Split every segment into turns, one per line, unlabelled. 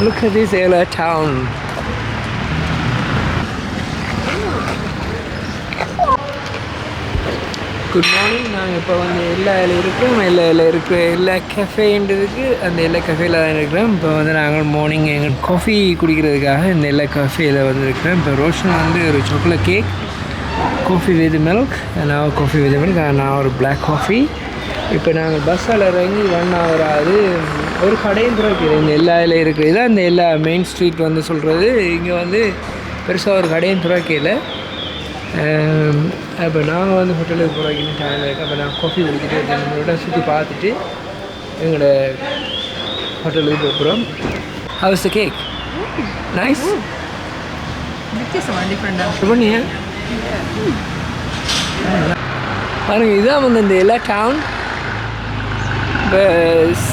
Look at this Ella town. Good morning நாங்கள் இப்போ வந்து எல்லா இலையில் இருக்கிறோம் எல்லா இதில் இருக்கிற எல்லா கஃபேன்றதுக்கு அந்த எல்லா கஃபேல தான் இருக்கிறோம். இப்போ வந்து நாங்கள் மார்னிங் எங்கள் காஃபி குடிக்கிறதுக்காக இந்த எல்லா கஃபேயில் வந்துருக்கிறோம் இப்போ ரோஷன் வந்து ஒரு chocolate cake coffee with milk நான் காஃபி வித் மில்க் நான் ஒரு பிளாக் காஃபி இப்போ நாங்கள் பஸ்ஸில் இறங்கி ஒன் ஹவர் ஆகுது ஒரு கடையும் திறக்குது இந்த எல்லா இதில் இருக்கிறது தான் இந்த எல்லா மெயின் ஸ்ட்ரீட் வந்து சொல்கிறது இங்கே வந்து பெருசாக ஒரு கடையும் திறக்கையில் இப்போ நாங்கள் வந்து ஹோட்டலுக்கு போகிறோம் டைம் இருக்குது அப்போ நான் காஃபி குடிச்சிட்டு நம்மளோட சுற்றி பார்த்துட்டு எங்களோட ஹோட்டலுக்கு போகிறோம் ஹவுஸ் த கேக் நைஸ்
வித்தியாசமாக டிஃப்ரெண்டாக
பண்ணியா பாருங்க இதான் வந்து இந்த எல்லா டவுன் இப்போ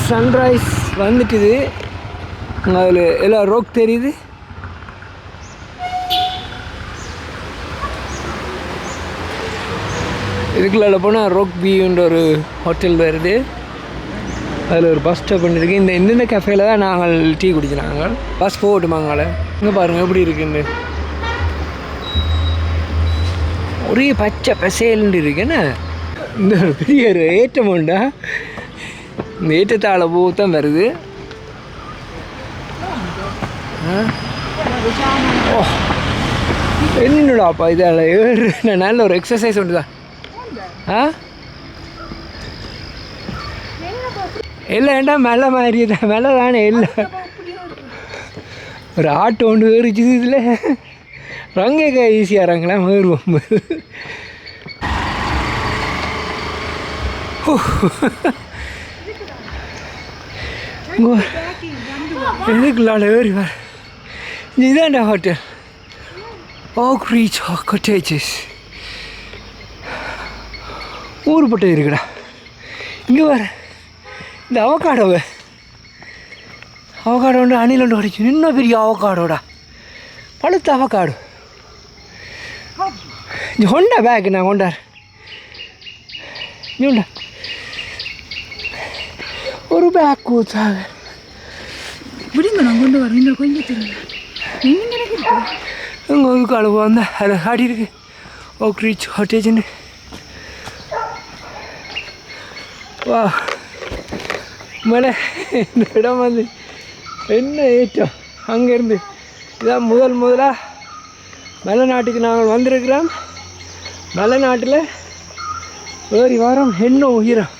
சன்ரைஸ் வந்துட்டுது அதில் எல்லா ரோக் தெரியுது. இதுக்குள்ள போனால் ரோக் பியூன்ற ஒரு ஹோட்டல் வருது. அதில் ஒரு பஸ் ஸ்டாப் பண்ணிருக்கு இந்த இந்தந்த கஃபேல தான் நாங்கள் டீ குடிச்சினாங்க பஸ் போகட்டுமாங்கள இங்கே பாருங்கள் எப்படி இருக்குன்னு ஒரே பச்சை பசேல்னு இருக்குன்னு இந்த பெரிய ஒரு ஏற்றம் உண்டா? ஏற்றத்தாழ பூ தான் வருது. ஓ. என்னடாப்பா இதால் ஏறு. நல்ல ஒரு எக்ஸசைஸ் உண்டு தான் ஆ? இல்லை ஏண்டா மேலே மாதிரி தான் மேலே தானே இல்லை. ஒரு ஆட்டோ ஒன்று ஏறிச்சுது இதில். ரங்கக்கா ஈஸியாக இறங்கலாம் ஏறுவோம். எதுக்குள்ளால ஏறி வர இதாண்டா ஹோட்டல். ஓக் ரீச் கொட்டேஜஸ் ஊருப்பட்டு இருக்குடா. இங்கே வர. இந்த அவக்காடோவை அவக்காடோ ஒன்று அணில் ஒன்று அடிச்சு இன்னும் பெரிய அவக்காடோடா பழுத்த அவக்காடு இந்த ஹொண்டா பேக் நான் கொண்டார். நீண்டா ஒரு பேக் கூத்தாங்க
விடுங்க நான் கொண்டு வரேன். இன்னும் கொஞ்சம் தெரியும்.
அங்கே ஒரு கழுவு வந்தா அதில் காடி இருக்கு. ஓக் ரீச் ஹோட்டேஜ்னு வா. மேலே இந்த இடம் வந்து என்ன ஏற்றம்? அங்கேருந்து இதான் முதல் முதலாக மலை நாட்டுக்கு நாங்கள் வந்திருக்கிறோம். மலை நாட்டில் ஏறி வாரம். என்ன உயிரம்?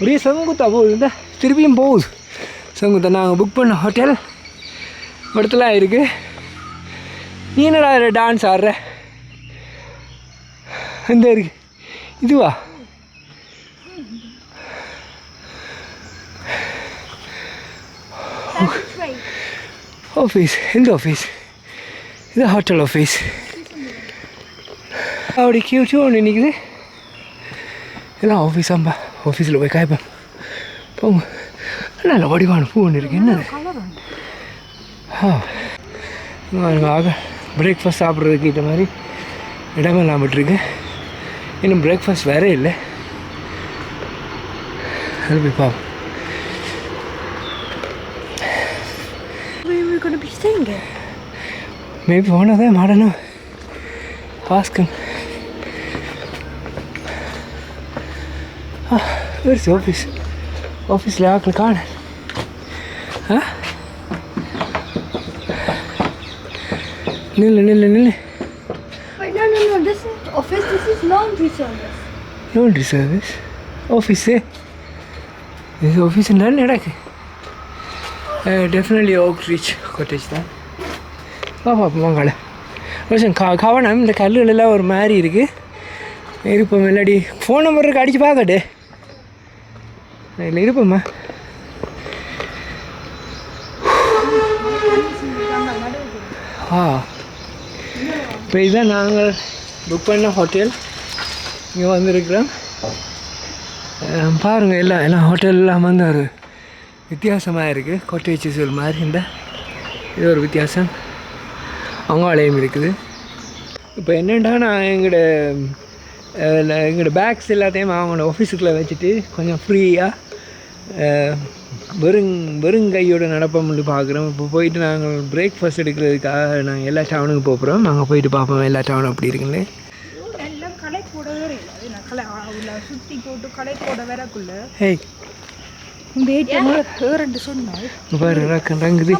ஒரே செங்குத்தா போகுது திருப்பியும் போகுது. செங்குத்தா நாங்கள் புக் பண்ண ஹோட்டல் இடத்துல இருக்கு. நீ என்னடா டான்ஸ் ஆடுற? இந்த இருக்கு? இதுவா? ஆஃபீஸ் எந்த ஆஃபீஸ் இது ஹோட்டல் ஆஃபீஸ் அப்படி கியூச்சு ஒன்று நிற்குது இதெல்லாம் ஆஃபீஸ் ஆம்பா. ஆஃபீஸில் போய் காய்ப்பேன். நல்ல வடிவான பூ ஒன்று இருக்கு. என்னது? ஆ. ஆக பிரேக்ஃபாஸ்ட் சாப்பிட்றதுக்கு இந்த மாதிரி இடம் இல்லாமல் இருக்கு இன்னும் பிரேக்ஃபாஸ்ட் வேற இல்லை. அது போய் பார்ப்போம்
We're going to be staying here.
Maybe போனதே ஆஃபீஸில் ஆக்கள் காண. ஆ? நில்லு நில்லு நில்லு.
Wait, no, no, no. This is office. This is laundry service.
Laundry service office இது ஆஃபீஸ் என்ன நடக்கு. டெஃபினெட்லி ஓக் ரீச் கொட்டேஜ் தான். வா பாப்போம் வாங்கல ரோஷன் கா கவனம் இந்த கல்லுகள் எல்லாம் ஒரு மாதிரி இருக்குது இருப்போம் இல்லாடி ஃபோன் நம்பர் இருக்கு அடித்து பார்க்கட்டு. இல்லை இருப்போம்மா ஆ. இப்போ இதுதான் நாங்கள் புக் பண்ண ஹோட்டல் இங்கே வந்திருக்கிறோம். பாருங்கள் எல்லாம் எல்லாம் ஹோட்டல் வந்து ஒரு வித்தியாசமாக இருக்குது கொட்டேஜஸ் ஒரு மாதிரி இந்த இது ஒரு வித்தியாசம். அங்காலயம் இருக்குது. இப்போ என்னென்னா நான் எங்களோட எங்களோட பேக்ஸ் எல்லாத்தையும் அவங்களோட ஆஃபீஸுக்குள்ளே வச்சுட்டு கொஞ்சம் ஃப்ரீயாக வெறுங் வெறுங்கையோட நடப்போம்னு பார்க்குறோம். இப்போ போயிட்டு நாங்கள் பிரேக்ஃபாஸ்ட் எடுக்கிறதுக்காக நாங்கள் எல்லா டவுனுக்கு போகிறோம் நாங்கள் போயிட்டு பார்ப்போம் எல்லா டவுனும் அப்படி இருக்குன்னு.
எல்லாம் களை போட வேற களை சுற்றி போட்டு களை போட வரக்குள்ள
ரக்கண்டாங்குது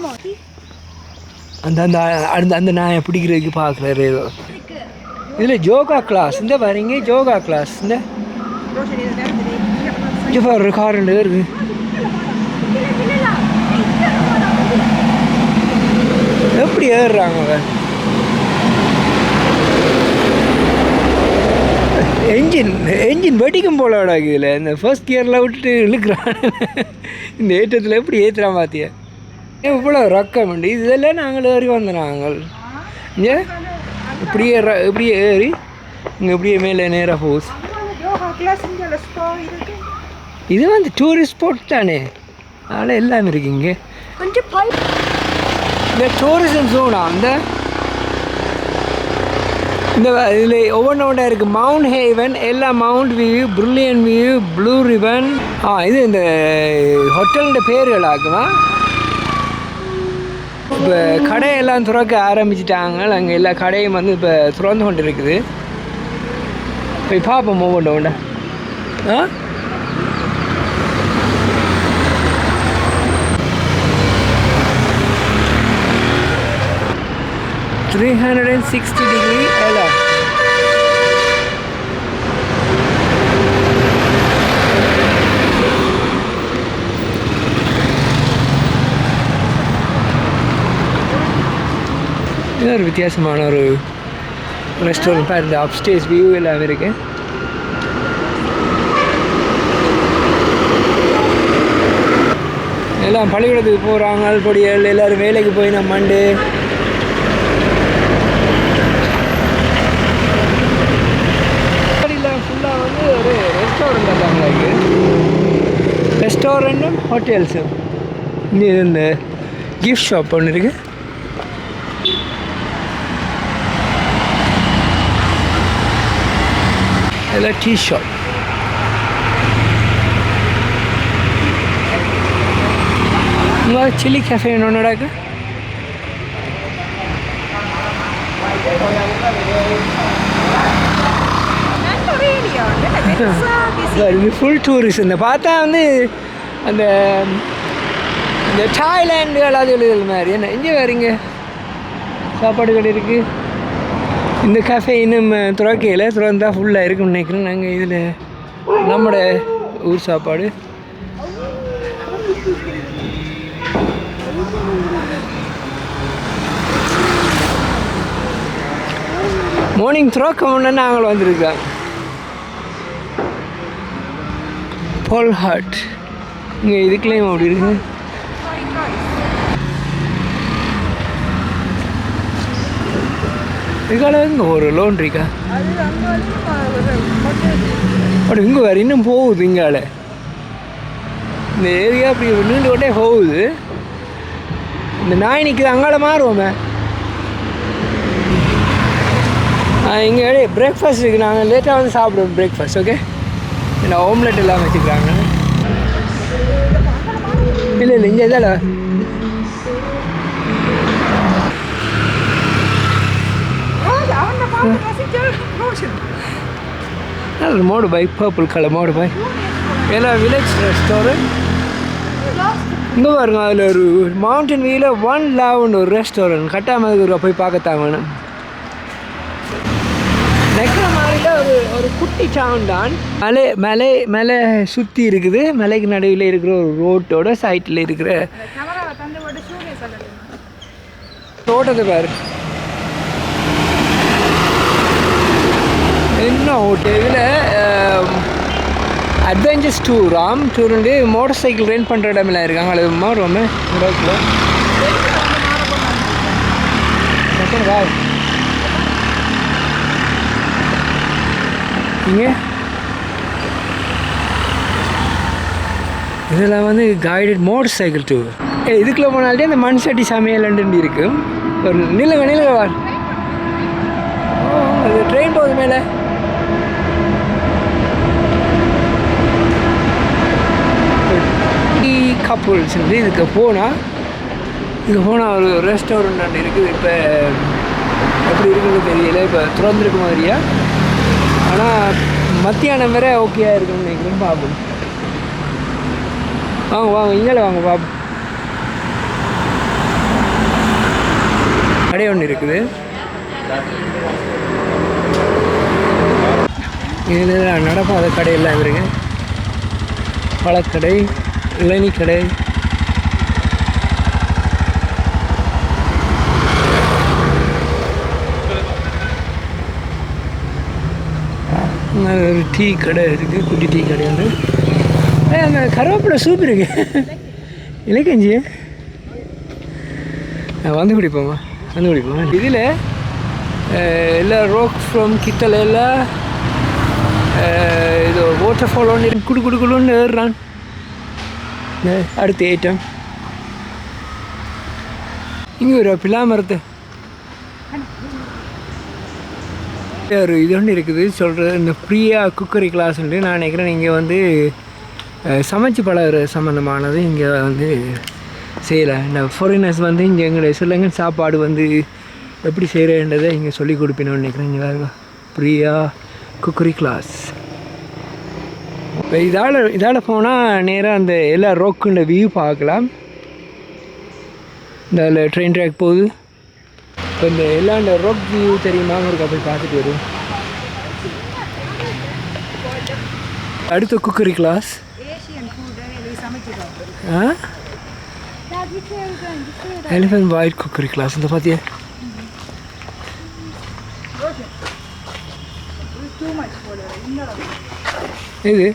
அந்த அந்த அந்த அந்த நாயை பிடிக்கிறதுக்கு பார்க்குறாரு ஏதோ. இதில் யோகா கிளாஸ் இந்த பாருங்க யோகா கிளாஸ் இந்த. பாரு கார் ரெண்டு பேர் இருக்கு எப்படி ஏறுறாங்க என்ஜின் என்ஜின் வெடிக்கும் போல இதில். இந்த ஃபர்ஸ்ட் கியரில் விட்டுட்டு இழுக்கிறான். இந்த ஏற்றத்தில் எப்படி ஏற்றுறான் பார்த்தியா ஏன் இவ்வளோ ரக்கம் உண்டு? இதெல்லாம் நாங்கள் ஏறி வந்த நாங்கள். இங்கே இப்படியே இப்படியே ஏறி இங்கே இப்படியே மேலே நேராக போகுது. இது வந்து டூரிஸ்ட் ஸ்பாட் தானே. அதனால் எல்லாமே இருக்கு இங்கே.
கொஞ்சம்
இந்த டூரிசம் ஜோனா அந்த இந்த இதில் ஒவ்வொன்றோட இருக்குது மவுண்ட் ஹேவன் எல்லா mount view brilliant view blue riven ஆ இது இந்த ஹோட்டலோட பேர்கள் ஆகுமா இப்போ கடையெல்லாம் திறக்க ஆரம்பிச்சிட்டாங்க. அங்கே எல்லா கடையும் வந்து இப்போ திறந்து கொண்டு இருக்குது போய் பார்ப்போம் ஒவ்வொன்று ஆ? Three hundred and sixty degree எல்லாம் இது ஒரு வித்தியாசமான ஒரு ரெஸ்டாரண்ட் பாரு இந்த அப்ஸ்டேஸ் வியூ எல்லாம் இருக்கு எல்லாம் பள்ளிக்கூடத்துக்கு போகிறாங்க பொடியல் எல்லோரும் வேலைக்கு போய் நான் மண்டு ஃபுல்லாக வந்து ஒரு ரெஸ்டாரண்ட் தாங்க ரெஸ்டாரண்ட்டும் ஹோட்டல்ஸும் இங்கே இந்த கிஃப்ட் ஷாப் ஒன்று இருக்குது அதில் டீ ஷாப் இங்கே சில்லி கேஃபே ஒன்று இருக்கு
நல்ல
இது ஃபுல் டூரிஸ்ட் இந்த பார்த்தா வந்து அந்த இந்த தாய்லாண்டுகள் அது இது மாதிரி. என்ன இங்கே வரீங்க சாப்பாடு கடை இருக்குது இந்த கஃபே இன்னும் துறக்கையில் திறந்தா ஃபுல்லாக இருக்குன்னு நினைக்கிறேன். நாங்கள் இதில் நம்மட ஊர் சாப்பாடு. மார்னிங் துறக்க முன்னே நாங்கள் வந்திருக்கோம். ஹோல் ஹார்ட் இங்கே இதுக்குலேயும் அப்படி இருக்கு. இதுக்கால இங்கே ஒரு லோன் இருக்கா?
அது
அப்படி இங்கே வேறு இன்னும் போகுது இங்கால. இந்த ஏரியா அப்படி நீண்டு கொண்டே போகுது. இந்த நாய் நிற்குது அங்கால மாறுவோமே. இங்கே பிரேக்ஃபாஸ்ட் இருக்குது நாங்கள் லேட்டாக வந்து சாப்பிடுவோம் பிரேக்ஃபாஸ்ட் ஓகே இந்த ஓம்லெட் எல்லாம் வச்சுக்கிறாங்க? இல்லை இல்லை இங்கே இதால. நல்ல mode by purple colour mode by ஏன்னா வில்லேஜ் ரெஸ்டாரண்ட் இங்கே பாருங்க அதில் ஒரு மவுண்டன் வியூவில் ஒன் லாவ்னு ஒரு ரெஸ்டாரண்ட் கட்டாமல் போய் பார்க்கத்தான் வேணும். நெக்கிற மாதிரில ஒரு ஒரு குட்டி டவுன் தான் மலை மலை மலை சுற்றி இருக்குது. மலைக்கு நடுவில் இருக்கிற ஒரு ரோட்டோட சைட்டில் இருக்கிற தோட்டத்தை பாரு. என்ன ஹோட்டல் இதில் அட்வென்ச்சர்ஸ் டூராம் டூர் வந்து மோட்டார் சைக்கிள் ரெண்ட் பண்ணுற இடமெல்லாம் இருக்காங்க. அது மாறுவோமே ரோட்டில் இங்கே இதெல்லாம் வந்து கைடட் மோட்டர் சைக்கிள் டூர் ஏ இதுக்குள்ளே போனாலே அந்த மண் சட்டி சமையல் இருக்கும் ஒரு நிலுங்க நிலுங்க அது ட்ரெயின் போகுது மேலே. ஆப்பிள்ஸ் இதுக்கு போனால் இதுக்கு போனால் ஒரு ரெஸ்டாரண்ட் இருக்குது. இப்போ எப்படி இருக்குன்னு தெரியல. இப்போ திறந்துருக்கு மாதிரியா? ஆனால் மத்தியானம் வரை ஓகேயா இருக்குன்னு நினைக்கிறேன் பார்ப்போம் வாங்க வாங்க இங்கே வாங்க பாபு. கடை ஒன்று இருக்குது. இதில் நடப்பாத கடையெல்லாம் இருக்குது பழக்கடை இளநீ கடை ஒரு டீ கடை இருக்குது குட்டி டீ கடை வந்து. அங்கே கருவேப்பிலை சூப் இருக்கு. இலக்கஞ்சி வந்து குடிப்போம்மா வந்து குடிப்போம்? இதில் எல்லா ரோக் ஃப்ரம் கித்தல எல்லாம் இது வாட்டர் ஃபால் ஒன்று குடு குடு குடுக்குன்னு ஏறுறான். அடுத்த ஐட்டம் இங்கே ஒரு பிலா மரத்தை ஒரு இது ஒன்று இருக்குது. சொல்கிறது இந்த ஃப்ரீயா குக்கரி கிளாஸ்ன்ட்டு நான் நினைக்கிறேன் இங்கே வந்து சமைச்சு பழகுற சம்மந்தமானது இங்கே வந்து செய்யலை. இந்த ஃபாரினர்ஸ் வந்து இங்கே எங்களுடைய சொல்லுங்க சாப்பாடு வந்து எப்படி செய்கிறேன்றதை இங்கே சொல்லி கொடுப்பினோன்னு நினைக்கிறேன். இங்கே வேறு ஃப்ரீயா குக்கரி கிளாஸ் இப்போ இதால் இதால் போனால் நேராக அந்த எல்லா ரோக்குன்ற வியூ பார்க்கலாம். இந்த அதில் ட்ரெயின் ட்ராக் போகுது. இப்போ இந்த எல்லா இந்த ரோக் வியூ தெரியுமா? ஒரு போய் பார்த்துட்டு வரும். அடுத்த
cookery class?
Elephant white cookery class இந்த பார்த்தியா இது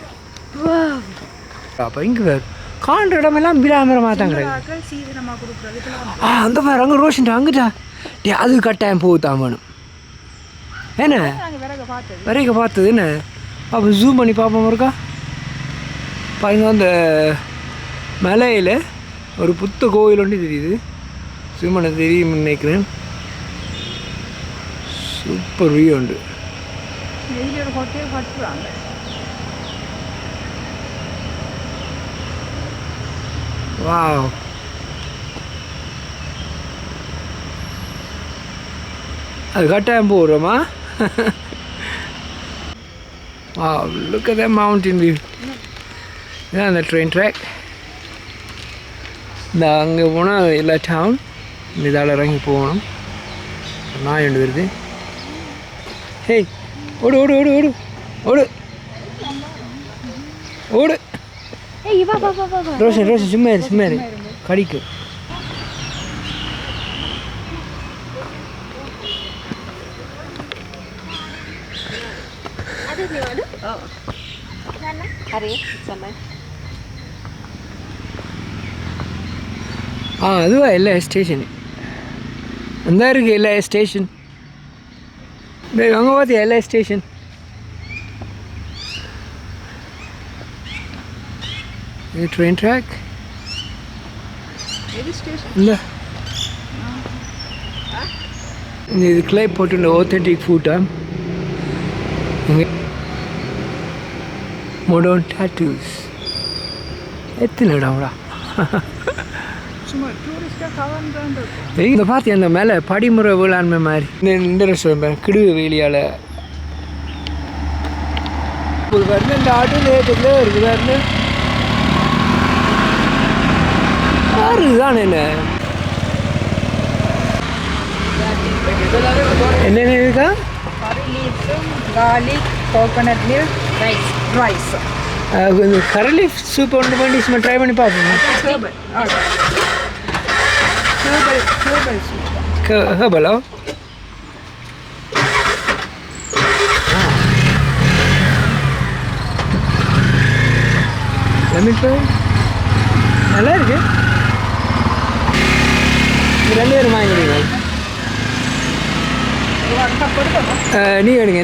அப்போ இங்கே காண்ற இடமெல்லாம் விடாமரமாக
இப்பெல்லாம்
ஆ அந்த மாதிரி அங்கே ரோஷன் அங்கிட்டா. டே அது கட்டாயம் போகுதான் வேணும் என்ன?
நாங்கள் விறகு பார்த்தது
பார்த்தது என்ன? அப்போ ஜூம் பண்ணி பார்ப்போம் இருக்கா பாருங்க அந்த மலையில் ஒரு புத்த கோவில் ஒன்று தெரியுது. ஜூம் பண்ண தெரியும் நினைக்கிறேன். சூப்பர் வியூ உண்டு. வாவ் அது கட்டாயம் போடுறோமா? வா look at that mountain view. இதான் அந்த ட்ரெயின் ட்ராக் இந்த அங்கே போனால் எல்லா டவுன் இந்த இதால் இறங்கி போகணும். நாய் ஒன்று வருது. ஹேய் ஓடு ஓடு ஓடு ஓடு ஓடு. ஓடு. ரோஷன் ரோஷன் சும்மா இரு சும்மா இரு. கடிக்கும் ஆ அதுவா இல்லை ஸ்டேஷன் அந்த இருக்கு இல்லை ஸ்டேஷன் அங்கே பார்த்தியா இல்லை ஸ்டேஷன் ட்ரெயின் ட்ராக்
ஸ்டேஷன்
இல்லை இந்த. இது கிளை போட்டு ஆத்தென்டிக் ஃபுட்டா இங்கே. மொடோன் டாட்டூஸ் எத்தனை இடம்டா
சும்மா டூரிஸ்டாக கவர்ந்து இருக்கும்
இங்கே பார்த்தியா அந்த மேலே படிமுறை வேளாண்மை மாதிரி? இந்த இந்த ரெஸ்டாரண்ட் வேலியால். ஒரு பாருங்க இந்த ஆட்டோ லேட்டுக்குள்ளே இருக்குது காரு தான் என்ன? என்னென்ன இருக்கா?
Garlic coconut milk rice rice
ah கொஞ்சம் கரலி சூப் ஒன்று பண்ணி சும்மா ட்ரை பண்ணி பார்ப்போம்.
ஹேர்பல் ஹேர்பல் ஹேர்பல் சூப்
ஹேபலோ லெமன் ட்ரை நல்லா இருக்கு ரெண்டு பேரும் வாங்கிடுங்க நீ எடுங்க.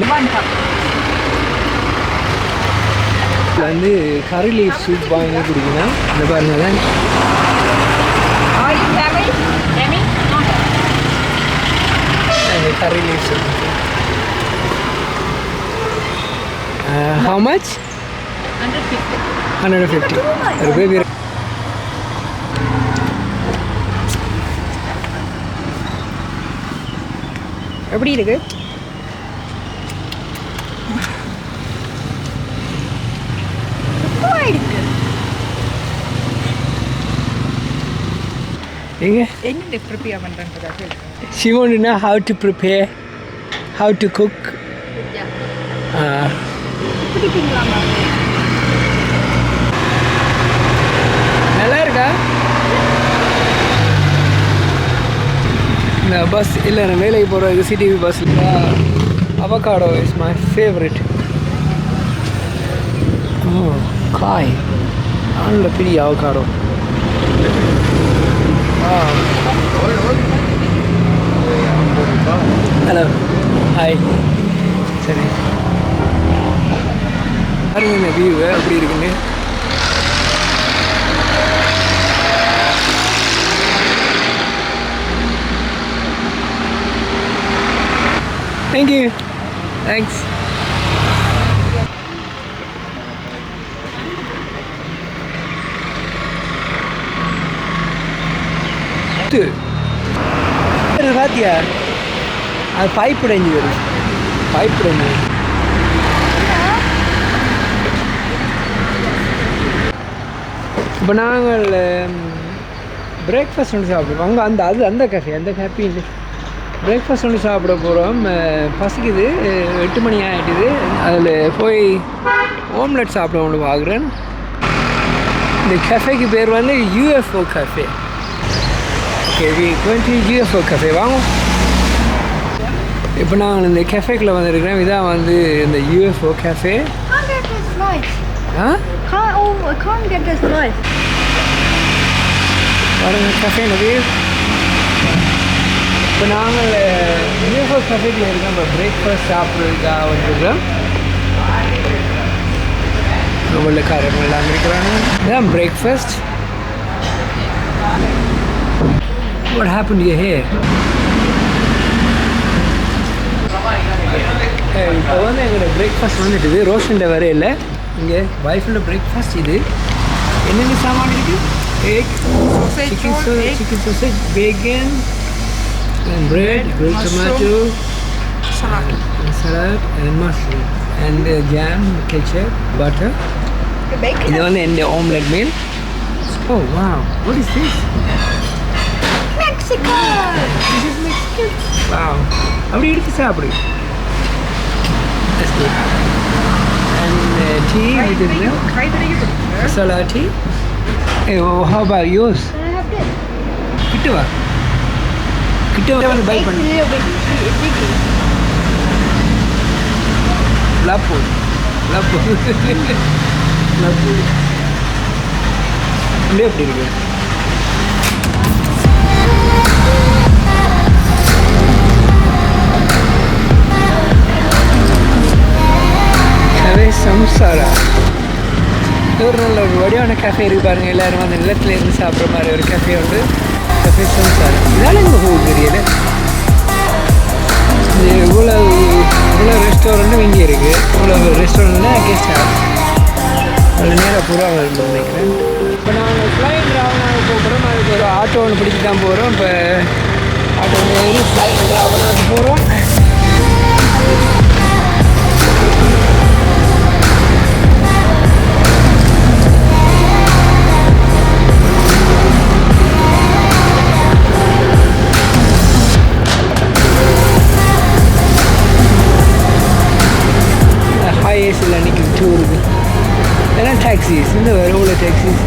வந்து கறி லீஃப் சூப் வாங்கி குடிக்கணும். இந்த பாருங்க How much? 150. 150.
எப்படி இருக்கு?
எங்க?
என்ன ப்ரிப்பேர்
பண்ணுறேன் ஷி ஒன்றுனா how to prepare how to cook பிடிப்பீங்களா
ma'am
நல்லா இருக்கா இந்த பஸ் இல்லை நான் வேலைக்கு போகிறதுக்கு சிடிவி பஸ்ஸில் அவகாடோ இஸ் மை ஃபேவரட் காய். நல்ல பெரிய அவகாடோ ஹலோ ஹாய் சரி. பாருங்க இந்த வியூ அப்படி இருக்குன்னு. தேங்க்யூ தேங்க்ஸ் பாத்தியா? அது பைப் உடைஞ்சு வரும் பைப் உடைஞ்சு இப்போ நாங்கள் பிரேக்ஃபாஸ்ட் ஒன்று சாப்பிடுவோம். அங்கே அந்த அது அந்த கேஃபே அந்த கேஃபே இல்லை. பிரேக்ஃபாஸ்ட் ஒன்று சாப்பிட போகிறோம் பசிக்குது. எட்டு மணி ஆகிட்டுது அதில் போய் ஓம்லெட் சாப்பிட ஒன்று பார்க்குறேன். இந்த கஃபேக்கு பேர் வந்து UFO cafe okay we twenty UFO cafe வாங்க. இப்போ நாங்கள் இந்த கெஃபேக்குள்ளே வந்திருக்கிறோம். இதான் வந்து இந்த யூஎஃப்ஓ கஃபே
Can't.
ஆ?
Can't, I can't get this nice.
பாருங்க கஃபே நபி இப்போ நாங்கள் யூஎஃப்ஓ கஃபேக்கில் இருக்கோம் இப்போ பிரேக்ஃபாஸ்ட் சாப்பிட்றதுக்காக வந்துருக்கோம் வெள்ளக்காரங்க எல்லாம் இருக்கிறாங்க இதான் breakfast What happened to your hair? இப்போ வந்து எங்களோட பிரேக்ஃபாஸ்ட் வந்துட்டுது ரோஷன்ட வரையில் இங்கே வைஃபோட பிரேக்ஃபாஸ்ட் இது என்னென்ன சாமான் இருக்குது Egg chicken sausage, chicken sausage, bacon, and bread, grilled tomato,
salad
and salad, and mushroom, and uh, jam, ketchup, butter.
bacon
இது வந்து இந்த omelette meal. Oh wow, what is this?
Mexico! This is Mexican.
Wow, அப்படி எடுத்து சாப்பிடு. That's good. And uh, tea with the milk,
காய்கறியும் கொடுங்க
masala tea. Oh, how about yours?
I have this?
கிட்ட வா கிட்ட வந்து பை
It's a
பண்ணு. Lapo. Lapo. Lapo. உள்ளே எப்படி இருக்கு சம்சாரா ஒரு நல்ல ஒரு வடிவான கேஃபே இருக்கு பாருங்கள் எல்லோரும் அந்த நிலத்துல இருந்து சாப்பிட்ற மாதிரி ஒரு கேஃபே உண்டு கஃபே சம்சாரா இதனால் எங்கள் போகுது தெரியல. இவ்வளோ இவ்வளோ ரெஸ்டாரண்ட்டும் இங்கே இருக்குது இவ்வளோ ரெஸ்டாரண்ட்னா கெஸ்ட் ஹவுஸ் அதில் நேராக பூரா வரணும் நினைக்கிறேன். இப்போ நாங்கள் ஃப்ளைட் ராவணாக போகிறோம் அதுக்கு ஒரு ஆட்டோ ஒன்று பிடிச்சி தான் போகிறோம் இப்போ ஆட்டோ ஏறி ஃப்ளைட் ராவணாவுக்கு போகிறோம் ஹை ஏசியில் நிற்கிது டூருக்கு